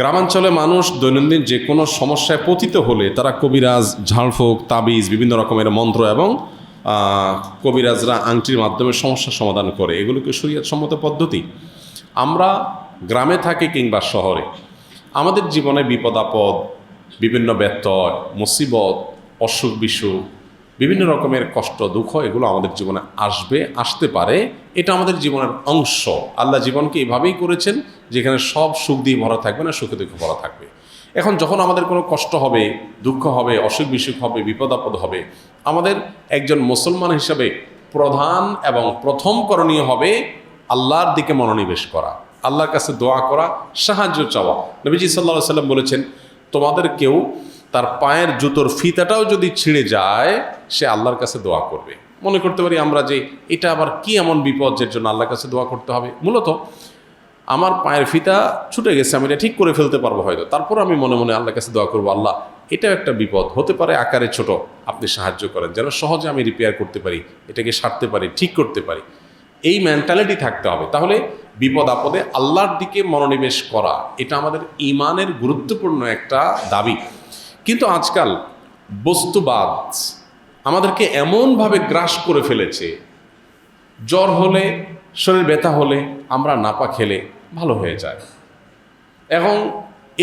গ্রামাঞ্চলে মানুষ দৈনন্দিন যে কোনো সমস্যায় পতিত হলে তারা কবিরাজ ঝাড়ফুঁক তাবিজ, বিভিন্ন রকমের মন্ত্র এবং কবিরাজরা আংটির মাধ্যমে সমস্যার সমাধান করে। এগুলোকে সম্মত পদ্ধতি। আমরা গ্রামে থাকি কিংবা শহরে। আমাদের জীবনে বিপদ আপদ, বিভিন্ন ব্যত্যয়, মুসিবত, অসুখ বিসুখ, বিভিন্ন রকমের কষ্ট, দুঃখ এগুলো আমাদের জীবনে আসবে, আসতে পারে। এটা আমাদের জীবনের অংশ। আল্লাহ জীবনকে এভাবেই করেছেন যেখানে সব সুখ দিয়ে ভরা থাকবে না, সুখে দুঃখে ভরা থাকবে। এখন যখন আমাদের কোনো কষ্ট হবে, দুঃখ হবে, অসুখ বিসুখ হবে, বিপদ আপদ হবে, আমাদের একজন মুসলমান হিসাবে প্রধান এবং প্রথম করণীয় হবে আল্লাহর দিকে মনোনিবেশ করা, আল্লাহর কাছে দোয়া করা, সাহায্য চাওয়া। নবীজি সাল্লাহ সাল্লাম বলেছেন, তোমাদের কেউ তার পায়ের জুতোর ফিতাটাও যদি ছিঁড়ে যায়, সে আল্লাহর কাছে দোয়া করবে। মনে করতে পারি আমরা যে এটা আবার কি এমন বিপদ, যের জন্য আল্লাহর কাছে দোয়া করতে হবে? মূলত আমার পায়ের ফিতা ছুটে গেছে, আমি এটা ঠিক করে ফেলতে পারব হয়তো। তারপর আমি মনে মনে আল্লাহর কাছে দোয়া করব, আল্লাহ, এটাও একটা বিপদ, হতে পারে আকারে ছোট, আপনি সাহায্য করেন। যেন সহজে আমি রিপেয়ার করতে পারি, এটাকে সারতে পারি, ঠিক করতে পারি। এই মেন্টালিটি থাকতে হবে। তাহলে বিপদ আপদে আল্লাহর দিকে মনোনিবেশ করা, এটা আমাদের ইমানের গুরুত্বপূর্ণ একটা দাবি। কিন্তু আজকাল বস্তুবাদ আমাদেরকে এমনভাবে গ্রাস করে ফেলেছে, জ্বর হলে, শরীর ব্যথা হলে আমরা নাপা খেলে ভালো হয়ে যায়। এবং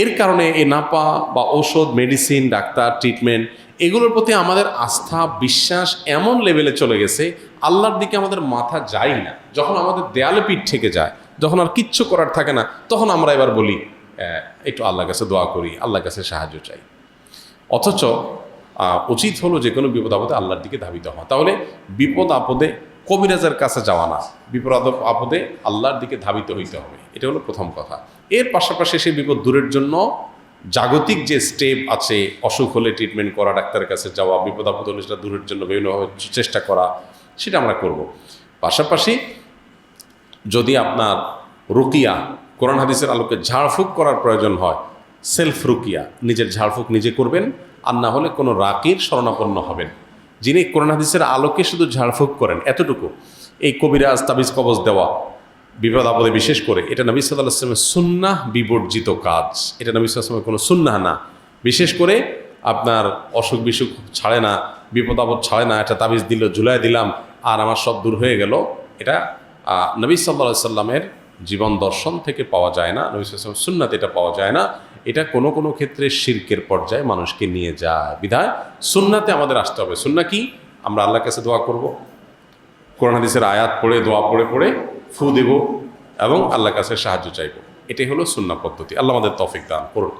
এর কারণে এই নাপা বা ঔষধ মেডিসিন ডাক্তার ট্রিটমেন্ট এগুলোর প্রতি আমাদের আস্থা, বিশ্বাস এমন লেভেলে চলে গেছে, আল্লাহর দিকে আমাদের মাথা যায় না। যখন আমাদের দেয়ালে পিঠ থেকে যায়, যখন আর কিচ্ছু করার থাকে না, তখন আমরা এবার বলি একটু আল্লাহর কাছে দোয়া করি, আল্লাহর কাছে সাহায্য চাই। অথচ উচিত হলো যে কোনো বিপদ আপদে আল্লাহর দিকে ধাবিত হওয়া। তাহলে বিপদ আপদে কবিরাজের কাছে যাওয়া না। বিপদ আপদে আল্লাহর দিকে ধাবিত হইতে হবে। এটা হলো প্রথম কথা। এর পাশাপাশি সেই বিপদ দূরের জন্য জাগতিক যে স্টেপ আছে, অসুখ হলে ট্রিটমেন্ট করা, ডাক্তারের কাছে যাওয়া, বিপদ আপদ হলে সেটা দূরের জন্য বিভিন্নভাবে চেষ্টা করা, সেটা আমরা করব। পাশাপাশি যদি আপনার রুকিয়া, কোরআন হাদিসের আলোকে ঝাড়ফুঁক করার প্রয়োজন হয় সেলফ রুকিয়া নিজের ঝাড়ফুঁক নিজে করবেন, আর না হলে কোনো রাকির শরণাপন্ন হবেন। যিনি কোরআন হাদিসের আলোকে শুধু ঝাড়ফুঁক করেন, এতটুকু। এই কবিরাজ তাবিজ কবজ দেওয়া, বিপদ আপদে বিশেষ করে, এটা নবী সাল্লাহ আসলামের সুন্নাহ বিবর্জিত কাজ। এটা নবী সাল্লামের কোনো সুন্নাহ না। বিশেষ করে আপনার অসুখ বিসুখ ছাড়ে না, বিপদ আপদ ছাড়ে না, একটা তাবিজ দিল, ঝুলাই দিলাম, আর আমার সব দূর হয়ে গেল। এটা নবী সাল্লা সাল্লামের জীবন দর্শন থেকে পাওয়া যায় না, নবী সাল্লাম সুন্নাতে এটা পাওয়া যায় না। এটা কোনো কোনো ক্ষেত্রে শির্কের পর্যায়ে মানুষকে নিয়ে যায়। বিধায় সুন্নাতে আমাদের আসতে হবে। সুন্না কি? আমরা আল্লাহর কাছে দোয়া করব। কোরআন হাদিসের আয়াত পড়ে, দোয়া পড়ে পড়ে ফু দেব এবং আল্লাহর কাছে সাহায্য চাইব। এটাই হলো সুন্না পদ্ধতি। আল্লাহ আমাদের তফিক দান করুন।